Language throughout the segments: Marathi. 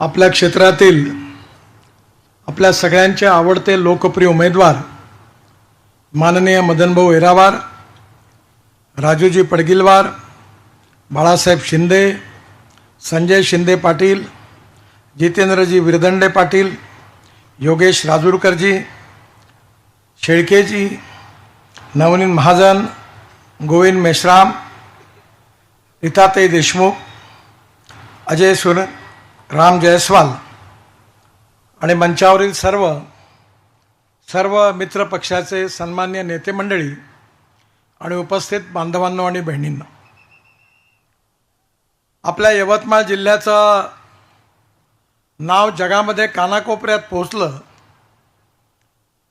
आपल्या क्षेत्रातील आपल्या सगळ्यांचे आवडते लोकप्रिय उमेदवार माननीय मदनभाऊ येरावार राजूजी पडगिलवार बाळासाहेब शिंदे संजय शिंदे पाटील जितेंद्रजी विरदंडे पाटील योगेश राजूरकरजी शेळकेजी नवनीत महाजन गोविंद मेश्राम रिताताई देशमुख अजय सुर राम जयस्वाल आणि मंचावरील सर्व सर्व मित्र पक्षाचे सन्मान्य नेते मंडळी आणि उपस्थित बांधवांनो आणि बहिणींनो. आपल्या यवतमाळ जिल्ह्याचं नाव जगामध्ये कानाकोपऱ्यात पोहोचलं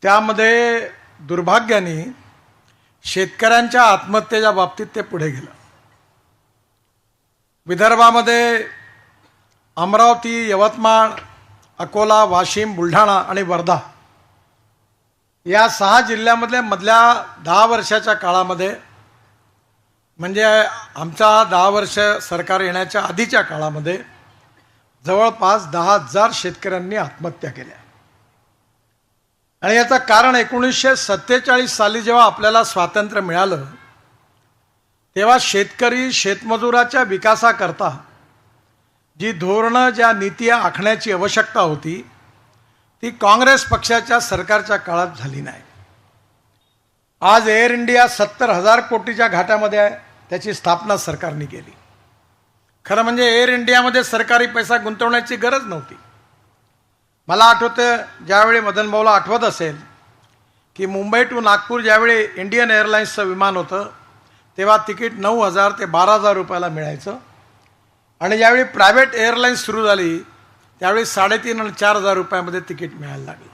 त्यामध्ये दुर्भाग्याने शेतकऱ्यांच्या आत्महत्येच्या बाबतीत ते पुढे गेलं. विदर्भामध्ये अमरावती यवतमाळ अकोला वाशिम बुलढाणा आणि वर्धा या सहा जिल्ह्यामधल्या मधल्या दहा वर्षाच्या काळामध्ये म्हणजे आमचा दहा वर्ष सरकार येण्याच्या आधीच्या काळामध्ये जवळपास दहा हजार शेतकऱ्यांनी आत्महत्या केल्या. आणि याचं कारण एकोणीसशे सत्तेचाळीस साली जेव्हा आपल्याला स्वातंत्र्य मिळालं तेव्हा शेतकरी शेतमजुराच्या विकासाकरता जी धोरणं ज्या नीती आखण्याची आवश्यकता होती ती काँग्रेस पक्षाच्या सरकारच्या काळात झाली नाही. आज एअर इंडिया सत्तर हजार कोटीच्या घाट्यामध्ये आहे त्याची स्थापना सरकारने केली. खरं म्हणजे एअर इंडियामध्ये सरकारी पैसा गुंतवण्याची गरज नव्हती. मला आठवतं ज्यावेळी मदन भाऊला आठवत असेल की मुंबई टू नागपूर ज्यावेळी इंडियन एअरलाईन्सचं विमान होतं तेव्हा तिकीट नऊ हजार ते बारा हजार रुपयाला मिळायचं. आणि ज्यावेळी प्रायव्हेट एअरलाईन्स सुरू झाली त्यावेळी साडेतीन आणि चार हजार रुपयामध्ये तिकीट मिळायला लागलं.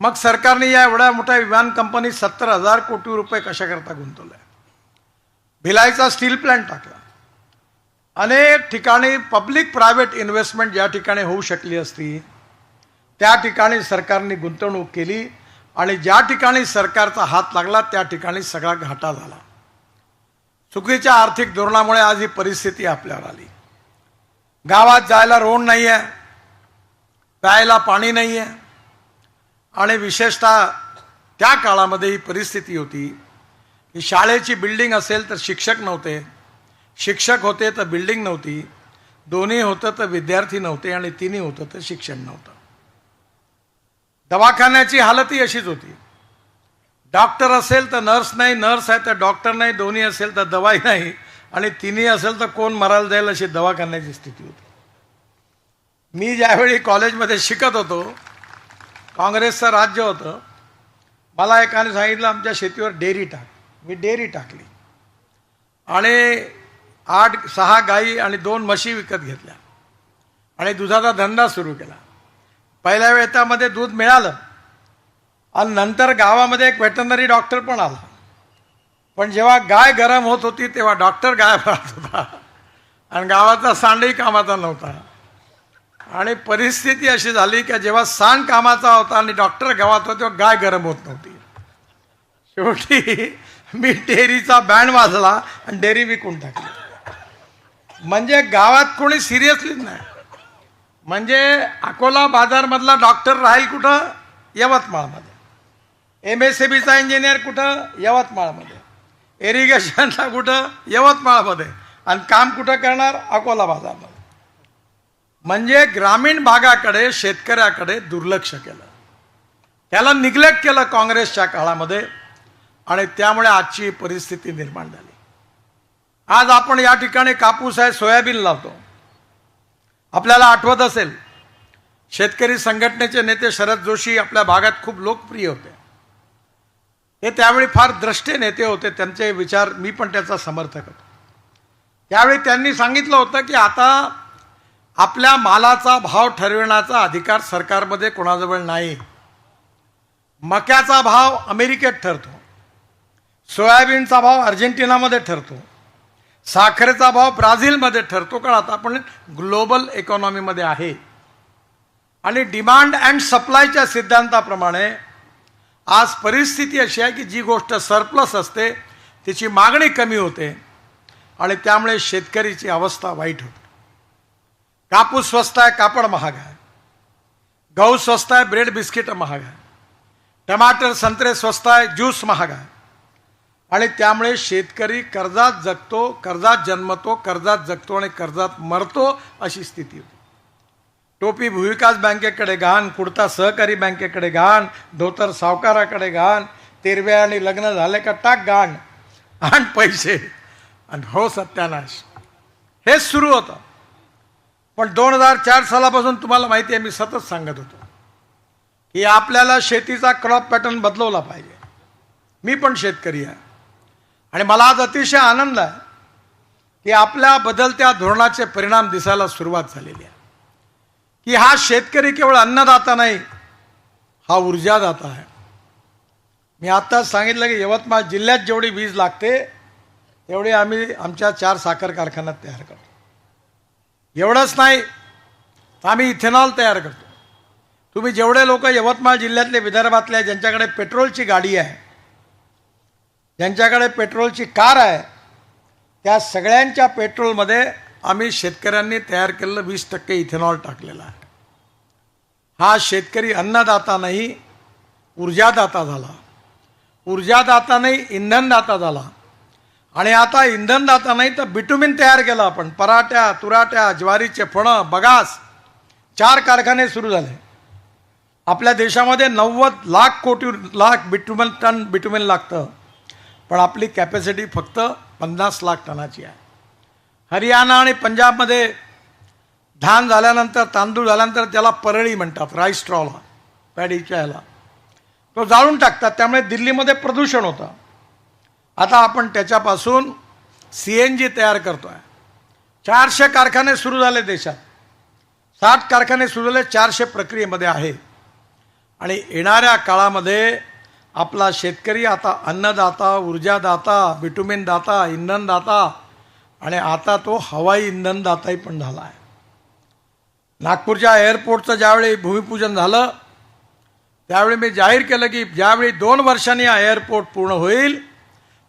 मग सरकारने या एवढ्या मोठ्या विमान कंपनी सत्तर हजार कोटी रुपये कशाकरता गुंतवल्या भिलाईचा स्टील प्लॅन्ट टाकला. अनेक ठिकाणी पब्लिक प्रायव्हेट इन्व्हेस्टमेंट ज्या ठिकाणी होऊ शकली असती त्या ठिकाणी सरकारने गुंतवणूक केली आणि ज्या ठिकाणी सरकारचा हात लागला त्या ठिकाणी सगळा घाटा झाला. चुकीच्या आर्थिक धोरणामुळे आज ही परिस्थिती आपल्यावर आली. गावात जायला रोड नाही आहे प्यायला पाणी नाही आहे आणि विशेषतः त्या काळामध्ये ही परिस्थिती होती की शाळेची बिल्डिंग असेल तर शिक्षक नव्हते शिक्षक होते तर बिल्डिंग नव्हती दोन्ही होतं तर विद्यार्थी नव्हते आणि तिन्ही होतं तर शिक्षण नव्हतं. दवाखान्याची हालतही अशीच होती. डॉक्टर असेल तर नर्स नाही नर्स आहे तर डॉक्टर नाही दोन्ही असेल तर दवाई नाही. आणि तिन्ही असेल तर कोण मरायला जाईल अशी दवाखान्याची स्थिती होती. मी ज्यावेळी कॉलेजमध्ये शिकत होतो काँग्रेसचं राज्य होतं मला एकाने सांगितलं आमच्या शेतीवर डेअरी टाक. मी डेअरी टाकली. आणि आठ सहा गाई आणि दोन म्हशी विकत घेतल्या. आणि दुधाचा धंदा सुरू केला. पहिल्या वेळ त्यामध्ये दूध मिळालं. आणि नंतर गावामध्ये एक वेटनरी डॉक्टर पण आला. पण जेव्हा गाय गरम होत होती तेव्हा डॉक्टर गायब राहत होता. आणि गावाचा सांडही कामाचा नव्हता. आणि परिस्थिती अशी झाली की जेव्हा सांड कामाचा होता आणि डॉक्टर गावात होता तेव्हा गाय गरम होत नव्हती. शेवटी मी डेअरीचा बँड वाजला आणि डेअरी विकून टाकली. म्हणजे गावात कोणी सिरियसलीच नाही. म्हणजे अकोला बाजारमधला डॉक्टर राहील कुठं? यवतमाळमध्ये. एम एस सी बीचा इंजिनियर कुठं? यवतमाळमध्ये. इरिगेशनला कुठं? यवतमाळमध्ये. आणि काम कुठं करणार? अकोला बाजारमध्ये. म्हणजे ग्रामीण भागाकडे शेतकऱ्याकडे दुर्लक्ष केलं. त्याला निग्लेक्ट केलं काँग्रेसच्या काळामध्ये आणि त्यामुळे आजची परिस्थिती निर्माण झाली. आज आपण या ठिकाणी कापूस आहे सोयाबीन लावतो. आपल्याला आठवत असेल शेतकरी संघटनेचे नेते शरद जोशी आपल्या भागात खूप लोकप्रिय होते. हे त्यावेळी फार द्रष्टे नेते होते त्यांचे विचार मी पण त्याचा समर्थक होतो. त्यावेळी त्यांनी सांगितलं होतं की आता आपल्या मालाचा भाव ठरविण्याचा अधिकार सरकारमध्ये कोणाजवळ नाही. मक्याचा भाव अमेरिकेत ठरतो. सोयाबीनचा भाव अर्जेंटिनामध्ये ठरतो. साखरेचा भाव ब्राझीलमध्ये ठरतो. कारण आता आपण ग्लोबल इकॉनॉमीमध्ये आहे. आणि डिमांड अँड सप्लायच्या सिद्धांताप्रमाणे आज परिस्थिती अशी आहे की जी गोष्ट सरप्लस असते तिची मागणी कमी होते आणि त्यामुळे शेतकरीची अवस्था वाईट होते. कापूस स्वस्त आहे कापड महाग आहे. गहू स्वस्त आहे ब्रेड बिस्किट महाग आहे. टमाटर संत्रे स्वस्त आहे ज्यूस महाग आहे. आणि त्यामुळे शेतकरी कर्जात जगतो कर्जात जन्मतो कर्जात जगतो आणि कर्जात मरतो अशी स्थिती होती. टोपी भूविकास बँकेकडे घाण कुडता सहकारी बँकेकडे घाण धोतर सावकाराकडे घाण तेरव्या आणि लग्न झाले का टाक घाण. आण पैसे. आणि हो सत्यानाश. हेच सुरू होतं. पण दोन हजार चार सालापासून तुम्हाला माहिती आहे मी सतत सांगत होतो की आपल्याला शेतीचा क्रॉप पॅटर्न बदलवला पाहिजे. मी पण शेतकरी आहे. आणि मला आज अतिशय आनंद आहे की आपल्या बदलत्या धोरणाचे परिणाम दिसायला सुरुवात झालेली आहे. की हा शेतकरी केवळ अन्नदाता नाही हा ऊर्जादाता आहे. मी आत्ताच सांगितलं की यवतमाळ जिल्ह्यात जेवढी वीज लागते तेवढी आम्ही आमच्या चार साखर कारखान्यात तयार करतो. एवढंच नाही तर आम्ही इथेनॉल तयार करतो. तुम्ही जेवढे लोक यवतमाळ जिल्ह्यातले विदर्भातले ज्यांच्याकडे पेट्रोलची गाडी आहे ज्यांच्याकडे पेट्रोलची कार आहे त्या सगळ्यांच्या पेट्रोलमध्ये आम्ही शेतकऱ्यांनी तयार केलेलं वीस टक्के इथेनॉल टाकलेला आहे. हा शेतकरी अन्नदाता नाही ऊर्जादाता झाला. ऊर्जादाता नाही इंधनदाता झाला. आणि आता इंधनदाता नाही तर बिटुमिन तयार केलं आपण. पराट्या तुराट्या ज्वारीचे फणं बगास चार कारखाने सुरू झाले. आपल्या देशामध्ये नव्वद लाख कोटी लाख बिटुमिन टन बिटुमिन लागतं. पण आपली कॅपॅसिटी फक्त पन्नास लाख टनाची आहे. हरियाणा आणि पंजाबमध्ये धान झाल्यानंतर तांदूळ झाल्यानंतर त्याला परळी म्हणतात राईस स्ट्रॉला पॅडीच्या ह्याला. तो जाळून टाकतात त्यामुळे दिल्लीमध्ये प्रदूषण होतं. आता आपण त्याच्यापासून सी एन जी तयार करतो आहे चारशे कारखाने सुरू झाले देशात. साठ कारखाने सुरू झाले चारशे प्रक्रियेमध्ये आहे. आणि येणाऱ्या काळामध्ये आपला शेतकरी आता अन्नदाता ऊर्जादाता बिटुमिन दाता इंधनदाता आणि आता तो हवाई इंधनदाताही पण झाला आहे. नागपूरच्या एअरपोर्टचं ज्यावेळी भूमिपूजन झालं त्यावेळी मी जाहीर केलं की ज्यावेळी दोन वर्षांनी हा एअरपोर्ट पूर्ण होईल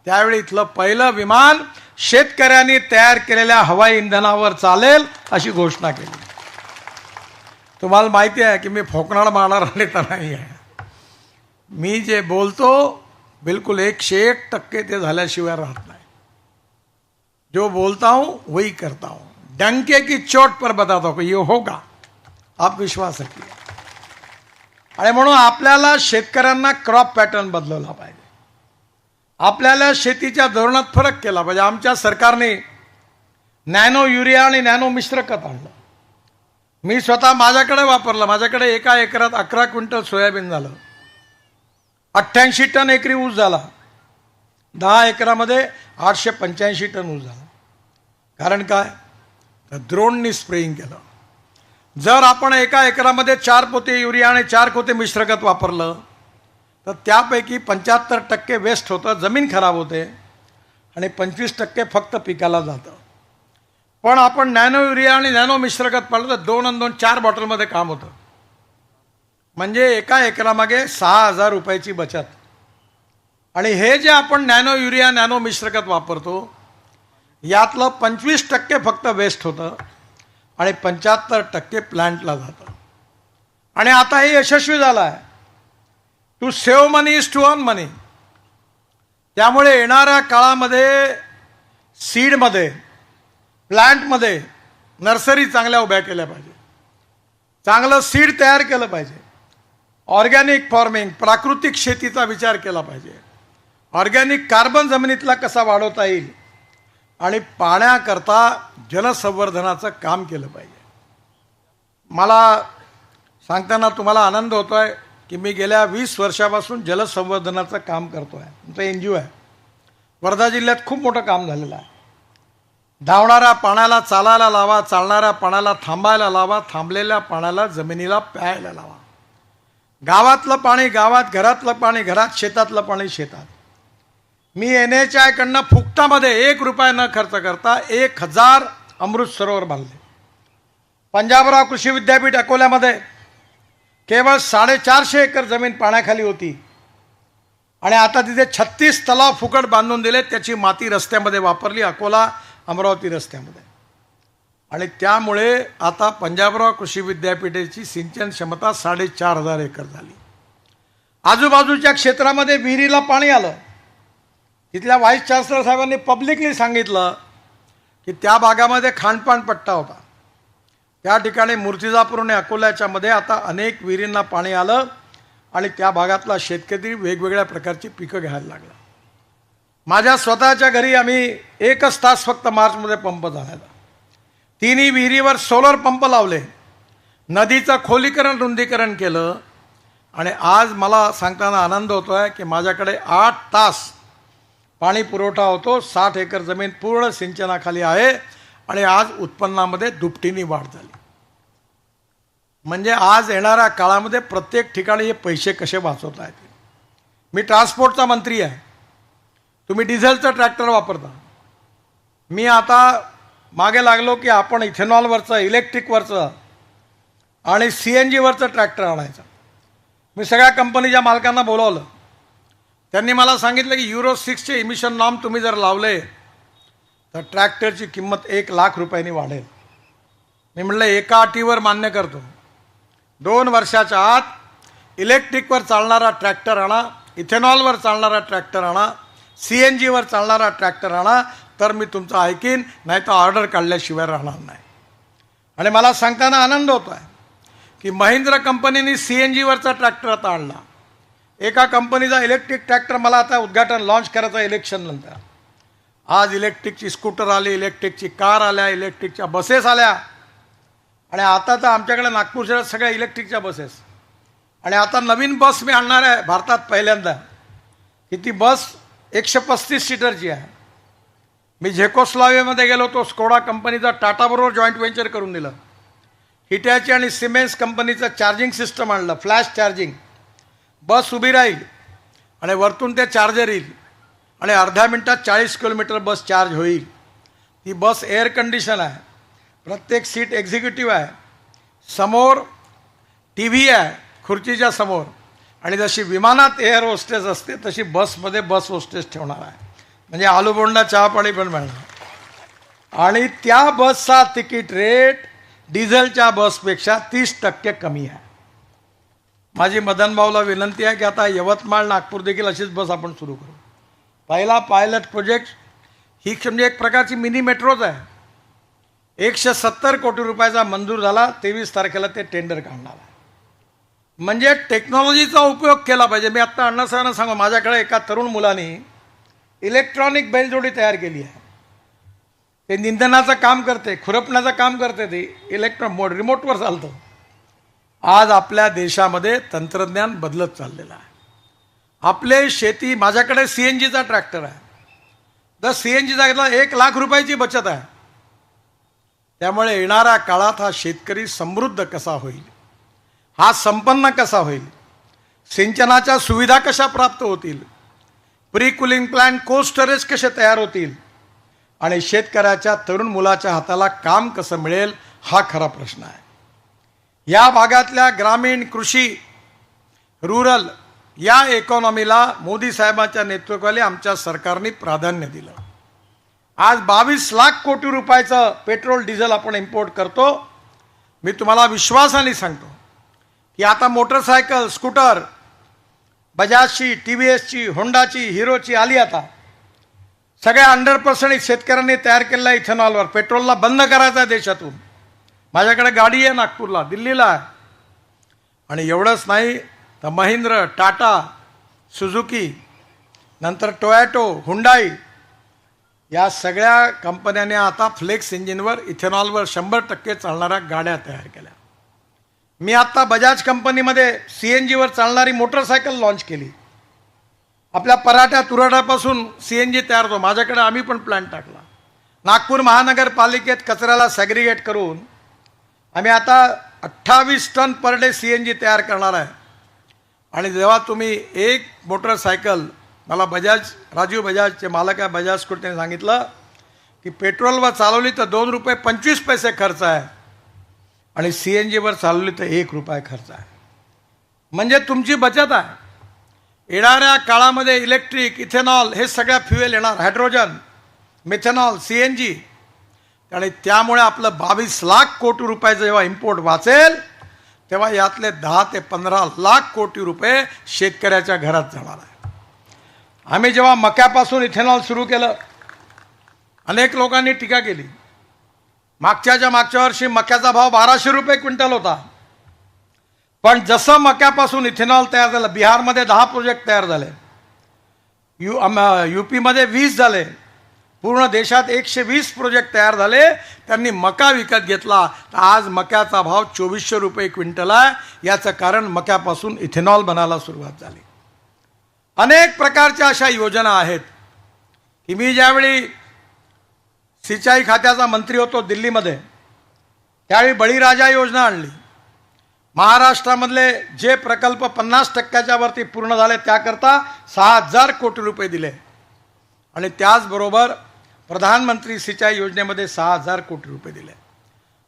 त्यावेळी इथलं पहिलं विमान शेतकऱ्यांनी तयार केलेल्या हवाई इंधनावर चालेल अशी घोषणा केली. तुम्हाला माहिती आहे की मी फोकनाड मारणार नेता नाही आहे. मी जे बोलतो बिलकुल एकशे एक टक्के ते झाल्याशिवाय राहत नाही. जो बोलता हूं वही करता हूं। डंके की चोट पर बताता हूं ये होगा। आप विश्वास रखिए। आणि म्हणून आपल्याला शेतकऱ्यांना क्रॉप पॅटर्न बदलवला पाहिजे. आपल्याला शेतीच्या धोरणात फरक केला पाहिजे. आमच्या सरकारने नॅनो युरिया आणि नॅनो मिश्र खत आणलं. मी स्वतः माझ्याकडे वापरलं. माझ्याकडे एका एकरात अकरा क्विंटल सोयाबीन झालं. अठ्ठ्याऐंशी टन एकरी ऊस झाला. दहा एकरामध्ये आठशे पंच्याऐंशी टन ऊस झाला. कारण काय? तर द्रोणनी स्प्रेइंग केलं. जर आपण एका एकरामध्ये चार पोते युरिया आणि चार पोते मिश्रखत वापरलं तर त्यापैकी पंच्याहत्तर टक्के वेस्ट होतं जमीन खराब होते आणि पंचवीस टक्के फक्त पिकाला जातं. पण आपण नॅनो युरिया आणि नॅनो मिश्रखत पाळलं तर दोन आणि दोन चार बॉटलमध्ये काम होतं. म्हणजे एका एकरामागे सहा हजार रुपयाची बचत. आणि हे जे आपण नॅनो युरिया नॅनो मिश्रखत वापरतो यातलं पंचवीस टक्के फक्त वेस्ट होतं आणि पंच्याहत्तर टक्के प्लांटला जातं. आणि आता हे यशस्वी झालं आहे to save money is to earn money त्यामुळे येणाऱ्या काळामध्ये सीडमध्ये प्लांटमध्ये नर्सरी चांगल्या उभ्या केल्या पाहिजे. चांगलं सीड तयार केलं पाहिजे. ऑर्गॅनिक फार्मिंग प्राकृतिक शेतीचा विचार केला पाहिजे. ऑर्गॅनिक कार्बन जमिनीतला कसा वाढवता येईल? आणि पाण्याकरता जलसंवर्धनाचं काम केलं पाहिजे. मला सांगताना तुम्हाला आनंद होतो आहे की मी गेल्या वीस वर्षापासून जलसंवर्धनाचं काम करतो आहे आमचं एन जी ओ आहे. वर्धा जिल्ह्यात खूप मोठं काम झालेलं आहे. धावणाऱ्या पाण्याला चालायला लावा चालणाऱ्या पाण्याला थांबायला लावा थांबलेल्या पाण्याला जमिनीला प्यायला लावा. गावातलं पाणी गावात घरातलं पाणी घरात शेतातलं पाणी शेतात. मी एन एच आयकडनं फुकटामध्ये एक रुपया न खर्च करता एक हजार अमृत सरोवर बांधले. पंजाबराव कृषी विद्यापीठ अकोल्यामध्ये केवळ साडेचारशे एकर जमीन पाण्याखाली होती. आणि आता तिथे छत्तीस तलाव फुकट बांधून दिले त्याची माती रस्त्यामध्ये वापरली अकोला अमरावती रस्त्यामध्ये. आणि त्यामुळे आता पंजाबराव कृषी विद्यापीठाची सिंचन क्षमता साडेचार हजार एकर झाली. आजूबाजूच्या क्षेत्रामध्ये विहिरीला पाणी आलं. तिथल्या व्हाईस चान्सलर साहेबांनी पब्लिकली सांगितलं की त्या भागामध्ये खानपान पट्टा होता. त्या ठिकाणी मूर्तिजापूर आणि अकोल्याच्यामध्ये आता अनेक विहिरींना पाणी आलं आणि त्या भागातला शेतकरी वेगवेगळ्या प्रकारची पिकं घ्यायला लागला. माझ्या स्वतःच्या घरी आम्ही एकच तास फक्त मार्चमध्ये पंप झालेला. तिन्ही विहिरीवर सोलर पंप लावले. नदीचं खोलीकरण रुंदीकरण केलं. आणि आज मला सांगताना आनंद होतो आहे की माझ्याकडे आठ तास पाणी पुरवठा होतो साठ एकर जमीन पूर्ण सिंचनाखाली आहे आणि आज उत्पन्नामध्ये दुपटीने वाढ झाली. म्हणजे आज येणाऱ्या काळामध्ये प्रत्येक ठिकाणी हे पैसे कसे वाचवता येतील? मी ट्रान्सपोर्टचा मंत्री आहे. तुम्ही डिझेलचं ट्रॅक्टर वापरता. मी आता मागे लागलो की आपण इथेनॉलवरचं इलेक्ट्रिकवरचं आणि सी एन जीवरचं ट्रॅक्टर आणायचं. मी सगळ्या कंपनीच्या मालकांना बोलावलं. त्यांनी मला सांगितलं की युरो सिक्सचे इमिशन नॉर्म तुम्ही जर लावले तर ट्रॅक्टरची किंमत एक लाख रुपयांनी वाढेल. मी म्हटलं एका अटीवर मान्य करतो. दोन वर्षाच्या आत इलेक्ट्रिकवर चालणारा ट्रॅक्टर आणा इथेनॉलवर चालणारा ट्रॅक्टर आणा सी एन जीवर चालणारा ट्रॅक्टर आणा तर मी तुमचं ऐकीन नाही तर ऑर्डर काढल्याशिवाय राहणार नाही. आणि मला सांगताना आनंद होतो आहे की महिंद्रा कंपनीने सी एन जीवरचा ट्रॅक्टर आता आणला. एका कंपनीचा इलेक्ट्रिक ट्रॅक्टर मला आता उद्घाटन लॉन्च करायचं इलेक्शन नंतर. आज इलेक्ट्रिकची स्कूटर आली इलेक्ट्रिकची कार आल्या इलेक्ट्रिकच्या बसेस आल्या. आणि आता तर आमच्याकडे नागपूर शहरात सगळ्या इलेक्ट्रिकच्या बसेस आणि आता नवीन बस मी आणणार आहे भारतात पहिल्यांदा. की ती बस एकशे पस्तीस सीटरची आहे. मी झेकोस्लावेमध्ये गेलो तो स्कोडा कंपनीचा टाटाबरोबर जॉईंट व्हेंचर करून दिलं. हिटॅची आणि सिमेन्स कंपनीचं चार्जिंग सिस्टम आणलं फ्लॅश चार्जिंग बस उभी राहील. आणि वरतून ते चार्जर येईल. आणि अर्ध्या मिनटात चाळीस किलोमीटर बस चार्ज होईल. ही बस एअर कंडिशन आहे. प्रत्येक सीट एक्झिक्युटिव्ह आहे. समोर टी व्ही आहे खुर्चीच्या समोर. आणि जशी विमानात एअर होस्टेस असते तशी बसमध्ये बस होस्टेस ठेवणार आहे. म्हणजे आलूबोंडा चहा पाणी पण मिळणार. आणि त्या बसचा तिकीट रेट डिझेलच्या बसपेक्षा तीस टक्के कमी आहे. माझी मदन भाऊला विनंती आहे की आता यवतमाळ नागपूर देखील अशीच बस आपण सुरू करू. पहिला पायलट प्रोजेक्ट ही म्हणजे एक प्रकारची मिनी मेट्रोच आहे. एकशे सत्तर कोटी रुपयाचा मंजूर झाला तेवीस तारखेला ते टेंडर काढणार आहे. म्हणजे टेक्नॉलॉजीचा उपयोग केला पाहिजे. मी आत्ता अण्णासाहेबांना सांगू माझ्याकडे एका तरुण मुलाने इलेक्ट्रॉनिक बैलजोडी तयार केली आहे. ते निंदनाचं काम करते खुरपण्याचं काम करते ते इलेक्ट्रॉन मोड रिमोटवर चालतं. आज आपल्या देशामध्ये तंत्रज्ञान बदलत चाललेलं आहे. आपले शेती माझ्याकडे सी एन जीचा ट्रॅक्टर आहे. तर सी एन जीचा घेतला एक लाख रुपयाची बचत आहे. त्यामुळे येणाऱ्या काळात हा शेतकरी समृद्ध कसा होईल? हा संपन्न कसा होईल? सिंचनाच्या सुविधा कशा प्राप्त होतील? Pre cooling plan cold storage कसे तयार होतील? आणि शेतकऱ्याच्या तरुण मुलाच्या हाताला काम कसं मिळेल? हा खरा प्रश्न आहे. या भागातल्या ग्रामीण कृषी रुरल या इकॉनॉमीला मोदी साहेबांच्या नेतृत्वाखाली आमच्या सरकारने प्राधान्य दिलं. आज बावीस लाख कोटी रुपयाचं पेट्रोल डिझेल आपण इम्पोर्ट करतो. मी तुम्हाला विश्वासाने सांगतो की आता मोटरसायकल स्कूटर बजाजची टी व्ही एसची होंडाची हिरोची आली आता. सगळ्या हंड्रेड पर्सेंट शेतकऱ्यांनी तयार केलेला इथेनॉलवर पेट्रोलला बंद करायचा देशातून. माझ्याकडे गाडी आहे नागपूरला दिल्लीला आहे. आणि एवढंच नाही तर महिंद्र टाटा सुझुकी नंतर टोयॅटो हुंडाई या सगळ्या कंपन्यांनी आता फ्लेक्स इंजिनवर इथेनॉलवर शंभर टक्के चालणाऱ्या गाड्या तयार केल्या. मी आत्ता बजाज कंपनीमध्ये सी एन जीवर चालणारी मोटरसायकल लॉन्च केली. आपल्या पराठ्या तुराट्यापासून सी एन जी तयार होतो. माझ्याकडे आम्ही पण प्लॅन टाकला. नागपूर महानगरपालिकेत कचऱ्याला सॅग्रिगेट करून आम्ही आता अठ्ठावीस ton per day C N G तयार करणार आहे. आणि जेव्हा तुम्ही एक मोटरसायकल मला बजाज राजीव बजाजचे मालक आहे बजाज स्कूट सांगितलं की पेट्रोलवर चालवली तर दोन रुपये पंचवीस पैसे खर्च आहे आणि सी एन जीवर चालवली तर एक रुपये खर्च आहे. म्हणजे तुमची बचत आहे. येणाऱ्या काळामध्ये इलेक्ट्रिक इथेनॉल हे सगळ्या फ्युएल येणार hydrogen methanol C N G आणि त्यामुळे आपलं बावीस लाख कोटी रुपयाचं जेव्हा इम्पोर्ट वाचेल तेव्हा यातले दहा ते पंधरा लाख कोटी रुपये शेतकऱ्याच्या घरात जाणार आहे. आम्ही जेव्हा मक्यापासून इथेनॉल सुरू केलं अनेक लोकांनी टीका केली. मागच्याच्या मागच्या वर्षी मक्याचा भाव बाराशे रुपये क्विंटल होता पण जसं मक्यापासून इथेनॉल तयार झालं बिहारमध्ये दहा प्रोजेक्ट तयार झाले. यू यू पीमध्ये वीस झाले. पूर्ण देशात एकशे वीस प्रोजेक्ट तयार झाले. त्यांनी मका विकत घेतला. तर आज मक्याचा भाव चोवीसशे रुपये क्विंटल आहे. याचं कारण मक्यापासून इथेनॉल बनायला सुरुवात झाली. अनेक प्रकारच्या अशा योजना आहेत. की मी ज्यावेळी सिंचाई खात्याचा मंत्री होतो दिल्लीमध्ये त्यावेळी बळीराजा योजना आणली. महाराष्ट्रामधले जे प्रकल्प पन्नास टक्क्याच्या वरती पूर्ण झाले त्याकरता सहा हजार कोटी रुपये दिले. आणि त्याचबरोबर प्रधानमंत्री सिंचाई योजनेमध्ये सहा हजार कोटी रुपये दिले.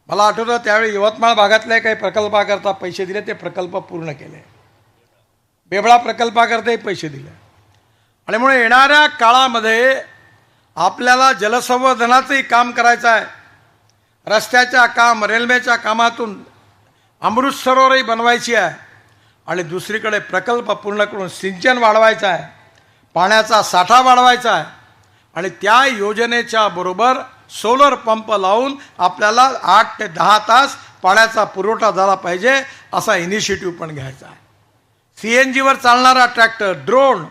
मला आठवतं त्यावेळी यवतमाळ भागातल्या काही प्रकल्पाकरता पैसे दिले ते प्रकल्प पूर्ण केले. बेबळा प्रकल्पाकरताही पैसे दिले. आणि म्हणून येणाऱ्या काळामध्ये आपल्याला जलसंवर्धनाचंही काम करायचं आहे. रस्त्याच्या काम रेल्वेच्या कामातून अमृत सरोवरही बनवायची आहे. आणि दुसरीकडे प्रकल्प पूर्ण करून सिंचन वाढवायचं आहे. पाण्याचा साठा वाढवायचा आहे. आणि त्या योजनेच्या बरोबर सोलर पंप लावून आपल्याला आठ ते दहा तास पाण्याचा पुरवठा झाला पाहिजे असा इनिशिएटिव्ह पण घ्यायचा आहे. सी एन जीवर चालणारा ट्रॅक्टर ड्रोन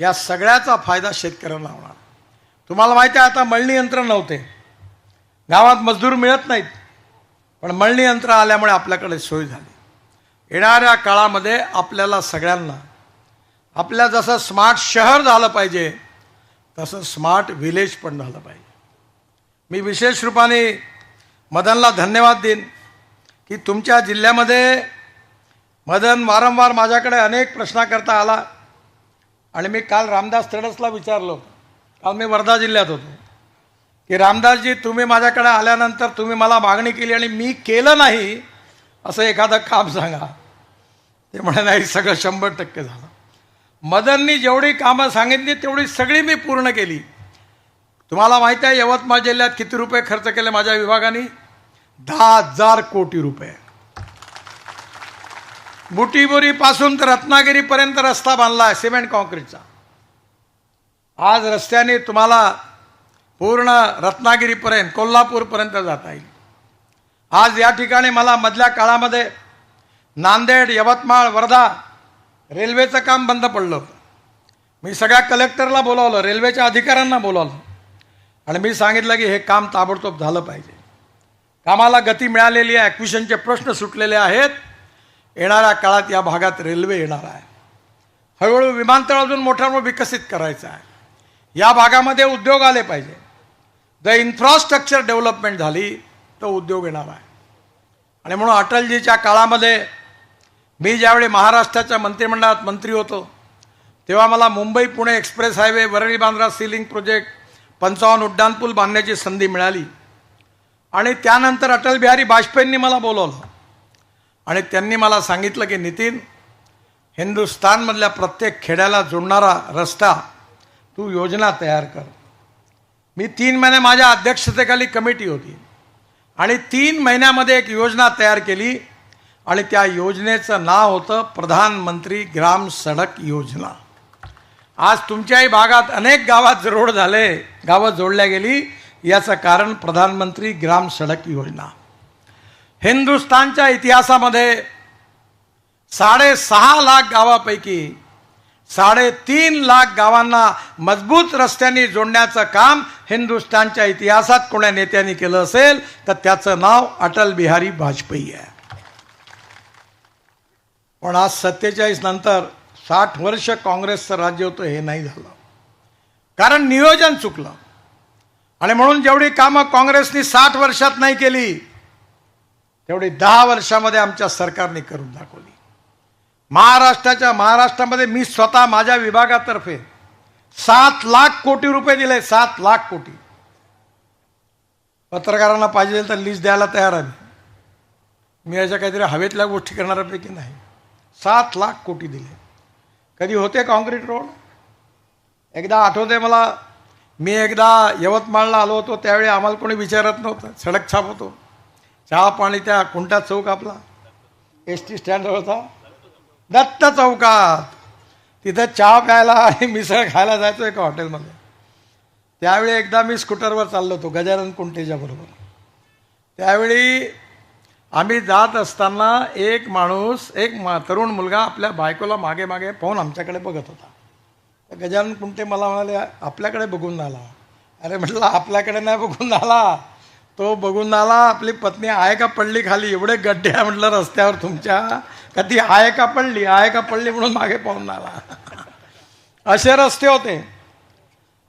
या सगळ्याचा फायदा शेतकऱ्यांना होणार. तुम्हाला माहिती आहे आता मळणी यंत्र नव्हते. गावात मजदूर मिळत नाहीत. पण मळणी यंत्र आल्यामुळे आपल्याकडे सोय झाली. येणाऱ्या काळामध्ये आपल्याला सगळ्यांना आपल्या जसं स्मार्ट शहर झालं पाहिजे तसं स्मार्ट विलेज पण झालं पाहिजे. मी विशेष रूपाने मदनला धन्यवाद देईन की तुमच्या जिल्ह्यामध्ये मदन वारंवार माझ्याकडे अनेक प्रश्नाकरता आला. आणि मी काल रामदास तडसला विचारलो काल मी वर्धा जिल्ह्यात होतो की रामदासजी तुम्ही माझ्याकडे आल्यानंतर तुम्ही मला मागणी केली आणि मी केलं नाही असं एखादं काम सांगा. ते म्हणे नाही सगळं शंभर टक्के झालं. मदननी जेवढी कामं सांगितली तेवढी सगळी मी पूर्ण केली. तुम्हाला माहिती आहे यवतमाळ जिल्ह्यात किती रुपये खर्च केले माझ्या विभागाने? दहा हजार कोटी रुपये. बुटीबोरीपासून तर रत्नागिरीपर्यंत रस्ता बांधला आहे सिमेंट कॉन्क्रीटचा आज रस्त्याने तुम्हाला पूर्ण रत्नागिरीपर्यंत कोल्हापूरपर्यंत जाता येईल. आज या ठिकाणी मला मधल्या काळामध्ये नांदेड यवतमाळ वर्धा रेल्वेचं काम बंद पडलं. होतं मी सगळ्या कलेक्टरला बोलावलं रेल्वेच्या अधिकाऱ्यांना बोलावलं. आणि मी सांगितलं की हे काम ताबडतोब झालं पाहिजे. कामाला गती मिळालेली आहे ॲक्विशनचे प्रश्न सुटलेले आहेत. येणाऱ्या काळात या भागात रेल्वे येणार आहे. हळूहळू विमानतळ अजून मोठा विकसित करायचं आहे. या भागामध्ये उद्योग आले पाहिजे. जर इन्फ्रास्ट्रक्चर डेव्हलपमेंट झाली तर उद्योग येणार आहे. आणि म्हणून अटलजीच्या काळामध्ये मी ज्यावेळी महाराष्ट्राच्या मंत्रिमंडळात मंत्री होतो तेव्हा मला Mumbai Pune express highway Worli Bandra sea link project पंचावन्न उड्डाणपूल बांधण्याची संधी मिळाली. आणि त्यानंतर अटल बिहारी वाजपेयींनी मला बोलवलं. आणि त्यांनी मला सांगितलं की नितीन हिंदुस्थानमधल्या प्रत्येक खेड्याला जोडणारा रस्ता तू योजना तयार कर. मी तीन महिने माझ्या अध्यक्षतेखाली कमिटी होती. आणि तीन महिन्यामध्ये एक योजना तयार केली आणि त्या योजनेचं नाव होतं प्रधानमंत्री ग्राम सडक योजना. आज तुमच्याही भागात अनेक गावात रोड झाले गावं जोडल्या गेली याचं कारण प्रधानमंत्री ग्राम सडक योजना. हिंदुस्थानच्या इतिहासामध्ये साडेसहा लाख गावापैकी साडेतीन लाख गावांना मजबूत रस्त्यांनी जोडण्याचं काम हिंदुस्थानच्या इतिहासात कोण्या नेत्यांनी केलं असेल तर त्याचं नाव अटल बिहारी वाजपेयी आहे. पण आज सत्तेचाळीस नंतर साठ वर्ष काँग्रेसचं राज्य होतं हे नाही झालं. कारण नियोजन चुकलं. आणि म्हणून जेवढी कामं काँग्रेसनी साठ वर्षात नाही केली तेवढी दहा वर्षामध्ये आमच्या सरकारने करून दाखवली. महाराष्ट्राच्या महाराष्ट्रामध्ये मी स्वतः माझ्या विभागातर्फे सात लाख कोटी रुपये दिले सात लाख कोटी. पत्रकारांना पाहिजे तर लिस्ट द्यायला तयार आहे. मी याच्या काहीतरी हवेतल्या गोष्टी करणाऱ्यापैकी नाही. सात लाख कोटी दिले. कधी होते काँक्रीट रोड? एकदा आठवते मला मी एकदा यवतमाळला आलो होतो त्यावेळी आम्हाला कोणी विचारत नव्हतं. सडक छाप होतो. चहा पाणी त्या कुंटा चौक आपला. एस टी स्टँडवर दत्त चौकात. तिथं चहा प्यायला आणि मिसळ खायला जायचो एका हॉटेलमध्ये. त्यावेळी एकदा मी स्कूटरवर चाललो होतो गजानन कुंटेच्या बरोबर. त्यावेळी आम्ही जात असताना एक माणूस एक मा तरुण मुलगा आपल्या बायकोला मागे मागे पाहून आमच्याकडे बघत होता. तर गजानन कुंटे मला म्हणाले आपल्याकडे बघून आला अरे म्हटलं आपल्याकडे नाही बघून आला तो बघून आला आपली पत्नी आहे का पडली खाली? एवढे गड्डे आहे म्हटलं रस्त्यावर तुमच्या. का ती आहे का पडली? आहे का पडली म्हणून मागे पाहून आला असे रस्ते होते.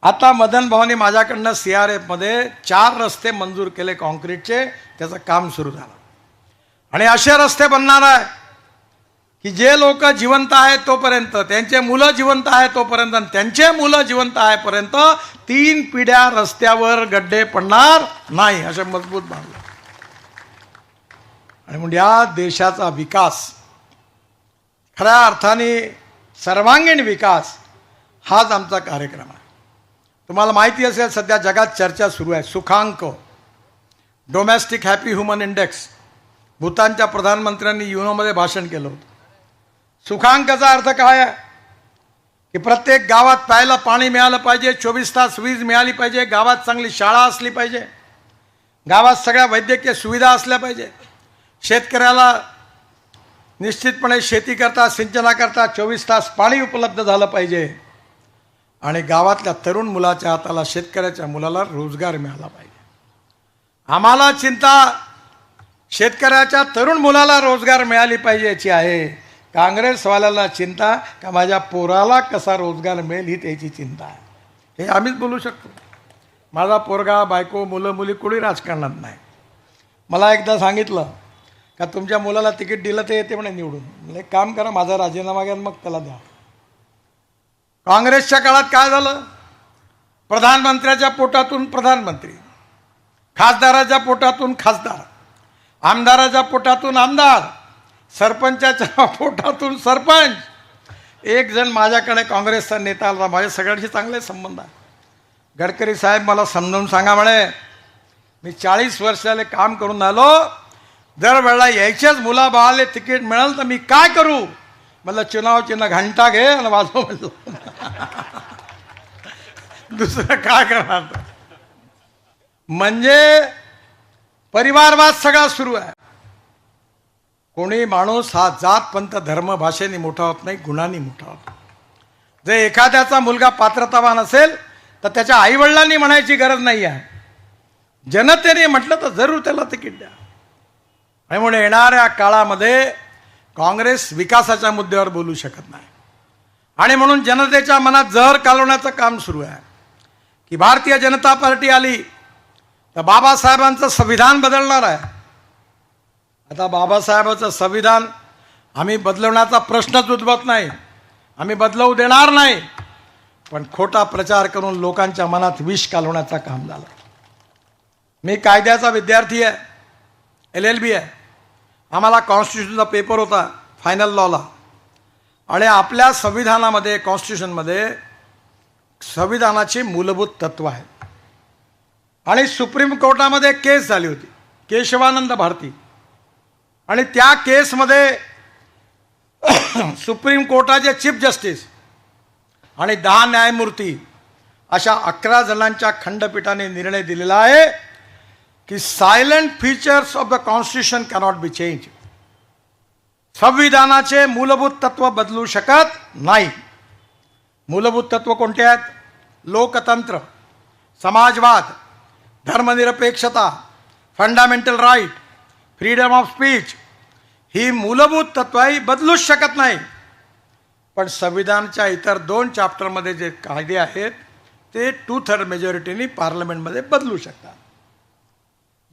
आता मदन भाऊनी माझ्याकडनं सी आर एफमध्ये चार रस्ते मंजूर केले कॉन्क्रीटचे त्याचं काम सुरू झालं. आणि असे रस्ते बनणार आहे की जे लोक जिवंत आहेत तोपर्यंत त्यांचे मुलं जिवंत आहेत तोपर्यंत आणि त्यांचे मुलं जिवंत आहेपर्यंत तीन पिढ्या रस्त्यावर गड्डे पडणार नाही असे मजबूत बांधले. आणि म्हणजे या देशाचा विकास खऱ्या अर्थाने सर्वांगीण विकास हाच आमचा कार्यक्रम आहे. तुम्हाला माहिती असेल सध्या जगात चर्चा सुरू आहे. सुखांक डोमेस्टिक हॅपी ह्युमन इंडेक्स भूतानच्या प्रधानमंत्र्यांनी युनोमध्ये भाषण केलं होतं. सुखांकाचा अर्थ काय आहे? की प्रत्येक गावात प्यायला पाणी मिळालं पाहिजे चोवीस तास वीज मिळाली पाहिजे गावात चांगली शाळा असली पाहिजे गावात सगळ्या वैद्यकीय सुविधा असल्या पाहिजे. शेतकऱ्याला निश्चितपणे शेती करता सिंचनाकरता चोवीस तास पाणी उपलब्ध झालं पाहिजे. आणि गावातल्या तरुण मुलाच्या हाताला शेतकऱ्याच्या मुलाला रोजगार मिळाला पाहिजे. आम्हाला चिंता शेतकऱ्याच्या तरुण मुलाला रोजगार मिळाली पाहिजे याची आहे. काँग्रेसवाल्याला चिंता का माझ्या पोराला कसा रोजगार मिळेल ही त्याची चिंता आहे. हे आम्हीच बोलू शकतो. माझा पोरगा बायको मुलं मुली कोणी राजकारणात नाही. मला एकदा सांगितलं का तुमच्या मुलाला तिकीट दिलं ते येते म्हणे निवडून. म्हणजे एक काम करा माझा राजीनामा घ्या मग त्याला द्या. काँग्रेसच्या काळात काय झालं? प्रधानमंत्र्याच्या पोटातून प्रधानमंत्री खासदाराच्या पोटातून खासदार आमदाराच्या पोटातून आमदार सरपंचाच्या पोटातून सरपंच. एक जण माझ्याकडे काँग्रेसचा नेता आला माझ्या सगळ्यांशी चांगले संबंध आहे गडकरी साहेब मला समजावून सांगा म्हणे मी चाळीस वर्षाले काम करून आलो दर वेळेला यायच्याच मुलाबाळाले तिकीट मिळालं तर मी काय करू? मला चुनाव चिन्ह घंटा घे. आणि वाजव म्हणलं दुसरं काय करणार? म्हणजे परिवारवाद सगळा सुरू आहे. कोणी माणूस हा जात पंत धर्म भाषेने मोठा होत नाही गुणांनी मोठा होतो जर एखाद्याचा मुलगा पात्रतावान असेल तर त्याच्या आईवडिलांनी म्हणायची गरज नाही आहे. जनतेने म्हटलं तर जरूर त्याला तिकीट द्या. त्यामुळे येणाऱ्या काळामध्ये काँग्रेस विकासाच्या मुद्द्यावर बोलू शकत नाही. आणि म्हणून जनतेच्या मनात जहर कालवण्याचं काम सुरू आहे. की भारतीय जनता पार्टी आली तर बाबासाहेबांचं संविधान बदलणार आहे. आता बाबासाहेबाचं संविधान आम्ही बदलवण्याचा प्रश्नच उद्भवत नाही. आम्ही बदलवू देणार नाही. पण खोटा प्रचार करून लोकांच्या मनात विष कालवण्याचं काम झालं. मी कायद्याचा विद्यार्थी आहे. एल एल बी आहे. आम्हाला कॉन्स्टिट्यूशनचा पेपर होता फायनल लॉला आणि आपल्या संविधानामध्ये कॉन्स्टिट्यूशनमध्ये संविधानाची मूलभूत तत्व आहेत आणि सुप्रीम कोर्टामध्ये केस झाली होती केशवानंद भारती. आणि त्या केसमध्ये सुप्रीम कोर्टाचे चीफ जस्टिस आणि दहा न्यायमूर्ती अशा अकरा जणांच्या खंडपीठाने निर्णय दिलेला आहे की salient features of the constitution cannot be change. संविधानाचे मूलभूत तत्व बदलू शकत नाही. मूलभूत तत्व कोणते आहेत? लोकतंत्र समाजवाद धर्मनिरपेक्षता fundamental right freedom of speech ही मूलभूत तत्व ही बदलूच शकत नाही. पण संविधानच्या इतर दोन चॅप्टरमध्ये जे कायदे आहेत ते टू थर्ड मेजॉरिटीनी पार्लमेंटमध्ये बदलू शकतात.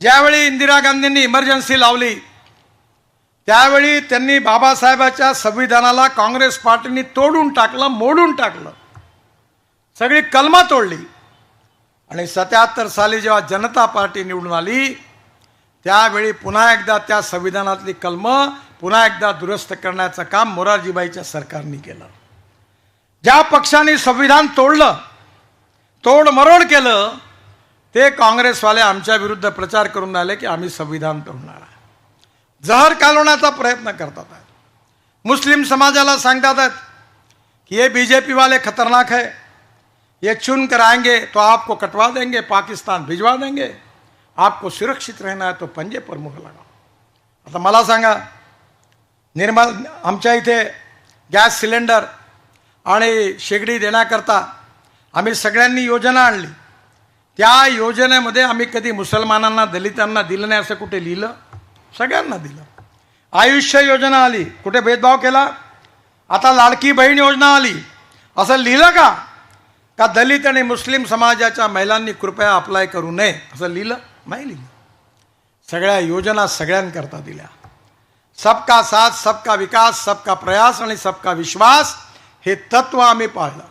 ज्यावेळी इंदिरा गांधींनी इमर्जन्सी लावली त्यावेळी त्यांनी बाबासाहेबाच्या संविधानाला काँग्रेस पार्टीने तोडून टाकलं मोडून टाकलं. सगळी कलमा तोडली. आणि सत्याहत्तर साली जेव्हा जनता पार्टी निवडून आली त्यावेळी पुन्हा एकदा त्या संविधानातली कलम पुन्हा एकदा दुरुस्त करण्याचं काम मोरारजीबाईच्या सरकारने केलं. ज्या पक्षाने संविधान तोडलं तोडमरोड केलं ते काँग्रेसवाले आमच्या विरुद्ध प्रचार करून आले की आम्ही संविधान तोडणार आहे. जहर कालवण्याचा प्रयत्न करतात मुस्लिम समाजाला सांगतात की हे बी जे पीवाले खतरनाक आहे. ये चुन कर आएंगे तो आपको कटवा देंगे पाकिस्तान भिजवा देंगे। आपको सुरक्षित रहना है तो पंजे पर मुख लगा आता मला सांगा निर्मल आमच्या इथे गॅस सिलेंडर आणि शेगडी देण्याकरता आम्ही सगळ्यांनी योजना आणली त्या योजनेमध्ये आम्ही कधी मुसलमानांना दलितांना दिलं नाही असं कुठे लिहिलं सगळ्यांना दिलं आयुष्य योजना आली कुठे भेदभाव केला आता लाडकी बहीण योजना आली। असं लिहिलं का का दलित आणि मुस्लिम समाजाच्या महिलांनी कृपया अप्लाय करू नये? असं लिहिलं नाही लिहिलं. सगळ्या योजना सगळ्यांकरता दिल्या. सबका साथ सबका विकास सबका प्रयास आणि सबका विश्वास हे तत्व आम्ही पाळलं.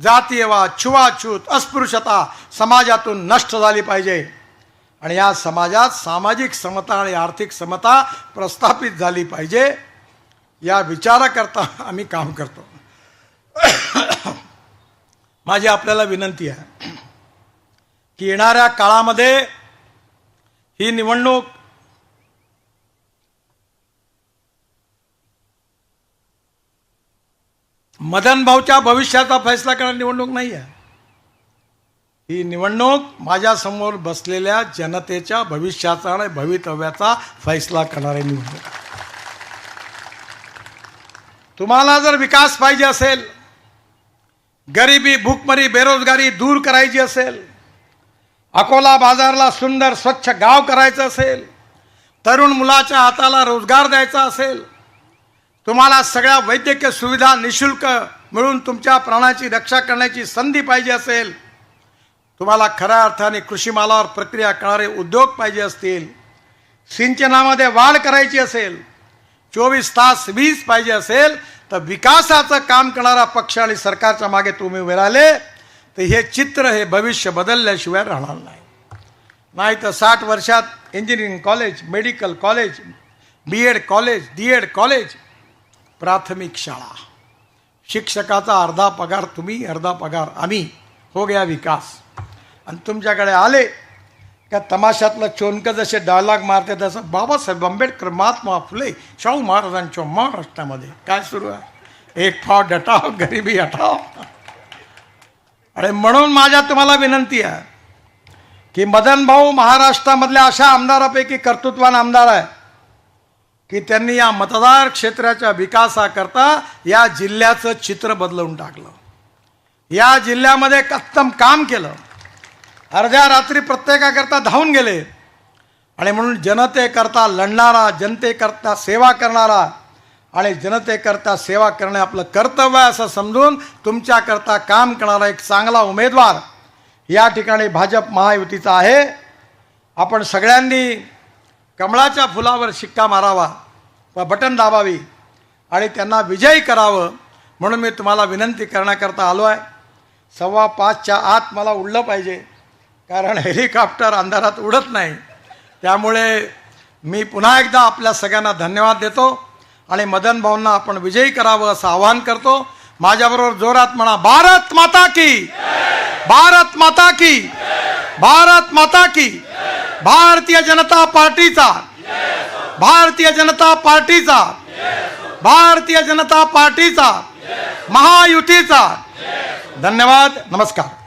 जातीयवाद छुवाछूत अस्पृश्यता समाजातून नष्ट झाली पाहिजे. आणि या समाजात सामाजिक समता आणि आर्थिक समता प्रस्थापित झाली पाहिजे. या विचाराकरता आम्ही काम करतो. माझी आपल्याला विनंती आहे की येणाऱ्या काळामध्ये ही निवडणूक मदन भाऊच्या भविष्याचा फैसला करणारी निवडणूक नाही आहे. ही निवडणूक माझ्यासमोर बसलेल्या जनतेच्या भविष्याचा आणि भवितव्याचा फैसला करणारी निवडणूक तुम्हाला जर विकास पाहिजे असेल गरिबी भूकमरी बेरोजगारी दूर करायची असेल अकोला बाजारला सुंदर स्वच्छ गाव करायचं असेल तरुण मुलाच्या हाताला रोजगार द्यायचा असेल तुम्हाला सगळ्या वैद्यकीय सुविधा निशुल्क मिळून तुमच्या प्राणाची रक्षा करण्याची संधी पाहिजे असेल तुम्हाला खऱ्या अर्थाने कृषीमालावर प्रक्रिया करणारे उद्योग पाहिजे असतील सिंचनामध्ये वाढ करायची असेल चोवीस तास वीज पाहिजे असेल तर विकासाचं काम करणारा पक्ष आणि सरकारच्या मागे तुम्ही उभे राहिले तर हे चित्र हे भविष्य बदलल्याशिवाय राहणार नाही. नाही तर साठ वर्षात engineering college medical college B Ed college D Ed college प्राथमिक शाळा. शिक्षकाचा अर्धा पगार तुम्ही अर्धा पगार आम्ही. हो गया विकास. आणि तुमच्याकडे आले का तमाशातलं चोनकं जसे डायलॉग मारते तसं बाबासाहेब आंबेडकर महात्मा फुले शाहू महाराजांच्या महाराष्ट्रामध्ये. काय सुरू आहे? एक फाव डटाव गरिबी हटाव. आणि म्हणून माझ्या तुम्हाला विनंती आहे की मदन भाऊ महाराष्ट्रामधल्या अशा आमदारापैकी कर्तृत्वान आमदार आहे की त्यांनी या मतदार क्षेत्राच्या विकासाकरता या जिल्ह्याचं चित्र बदलवून टाकलं. या जिल्ह्यामध्ये कत्तम काम केलं. अर्ध्या रात्री प्रत्येकाकरता धावून गेले. आणि म्हणून जनतेकरता लढणारा जनतेकरता सेवा करणारा आणि जनतेकरता सेवा करणे आपलं कर्तव्य आहे असं समजून तुमच्याकरता काम करणारा एक चांगला उमेदवार या ठिकाणी भाजप महायुतीचा आहे. आपण सगळ्यांनी कमळाच्या फुलावर शिक्का मारावा व बटन दाबावी आणि त्यांना विजयी करावं म्हणून मी तुम्हाला विनंती करण्याकरता आलो आहे. सव्वा पाचच्या आत मला उडलं पाहिजे. कारण हेलिकॉप्टर अंधारात उडत नाही. त्यामुळे मी पुन्हा एकदा आपल्या सगळ्यांना धन्यवाद देतो आणि मदन भाऊंना आपण विजयी करावं असं आवाहन करतो. माझ्याबरोबर जोरात म्हणा भारत माता की भारत माता की भारत माता की भारतीय जनता पार्टीचा भारतीय जनता पार्टीचा भारतीय जनता पार्टीचा महायुतीचा. धन्यवाद नमस्कार.